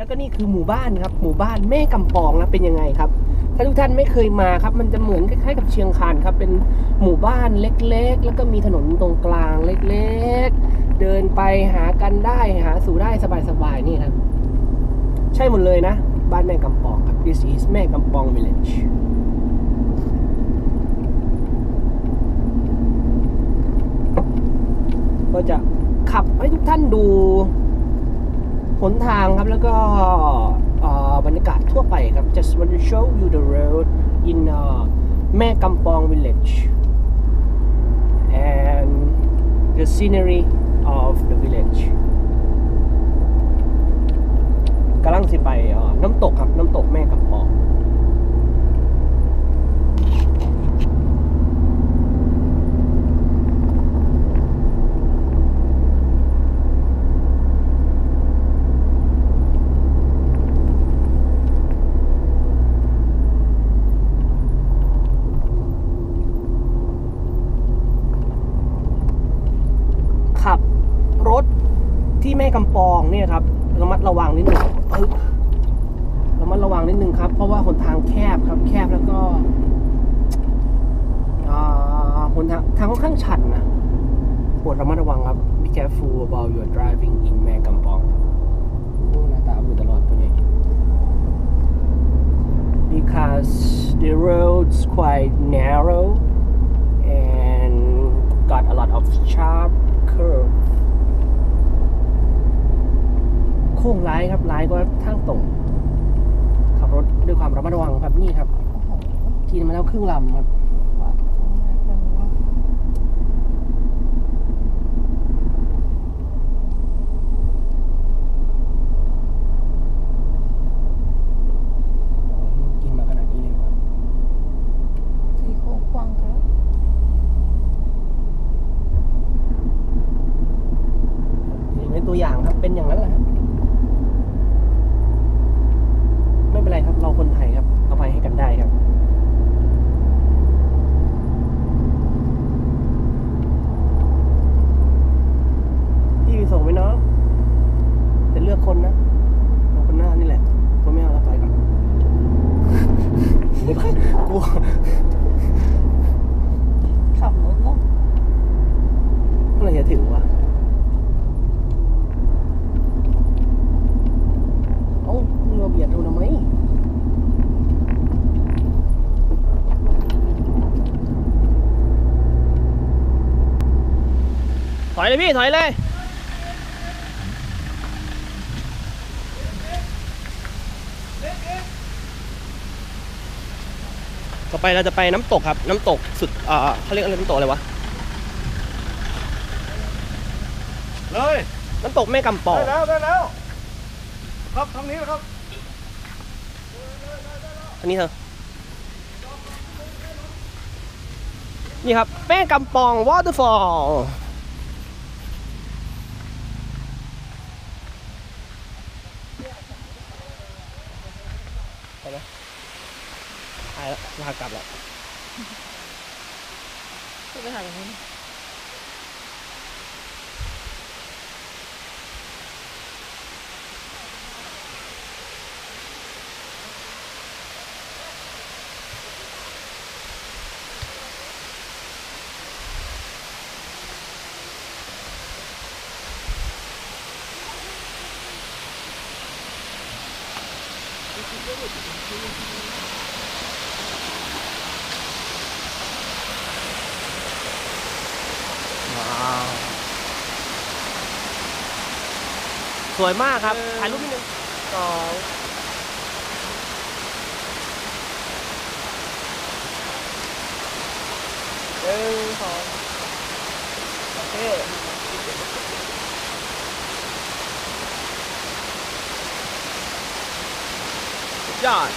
แล้วก็นี่คือหมู่บ้านครับ หมู่บ้านแม่กำปองนะเป็นยังไงครับ ถ้าทุกท่านไม่เคยมาครับ มันจะเหมือนคล้ายๆกับเชียงคานครับ เป็นหมู่บ้านเล็กๆ แล้วก็มีถนนตรงกลางเล็กๆ เดินไปหากันได้หาสู่ได้สบายๆนี่ครับ ใช่หมดเลยนะ บ้านแม่กำปองครับ this is แม่กำปอง village ก็จะขับให้ทุกท่านดู หนทางครับแล้วก็บรรยากาศทั่วไปครับ just want to show you the road in uh, แม่กำปอง village and the scenery of the village กำลังสิไปน้ำตกครับ น้ำตกแม่กำปอง ขับ รถที่แม่กำปองเนี่ยครับระมัดระวังนิดหนึ่งเออระมัดระวังนิดหนึ่งครับ เพราะว่าหนทางแคบครับ แคบแล้วก็อ่าหนทางทางค่อนข้างชันนะโปรดระมัดระวังครับ be careful about your driving in แม่กำปองโอ้หน้าตาอยู่ตลอดตัวนี้ because the road's quite narrow and got a lot of sharp curve โค้งร้ายครับร้ายก็ทางตรงขับรถด้วยความระมัดระวังครับนี่ครับโอ้โหกินมาแล้วครึ่งลำครับ วัดตรงนั้นกันว่า กินมาขนาดนี้เลยครับ ที่โค้งกว้างเกิน เห็นเป็นตัวอย่างครับเป็นอย่างนั้นแหละครับไม่เป็นไรครับ เราคนไทยครับเอาไปให้กันได้ครับ พี่ส่งไหมเนาะแต่เลือกคนนะเอาคนหน้านี่แหละตัวไม่เอาแล้วไปก่อน ไม่ไป กลัวขับรถเนาะเมื่อไหรจะถึงวะเอ้ามึงมาเบียดเราทำไมถอยเลยพี่ ถอยเลย ต่อไปเราจะไปน้ำตกครับ น้ำตกสุดอ่าเขาเรียกอะไรน้ำตกอะไรวะเลยน้ำตกแม่กำปองได้แล้วได้แล้วครับทางนี้นะครับอันนี้เธอนี่ครับแม่กำปอง waterfall ไปไหมไป แล้วลากลับแล้วจะไปถ่ายตรงนู้น ว้าว สวยมากครับถ่ายรูปนิดนึงสองหนึ่งสองโอเคสุดยอด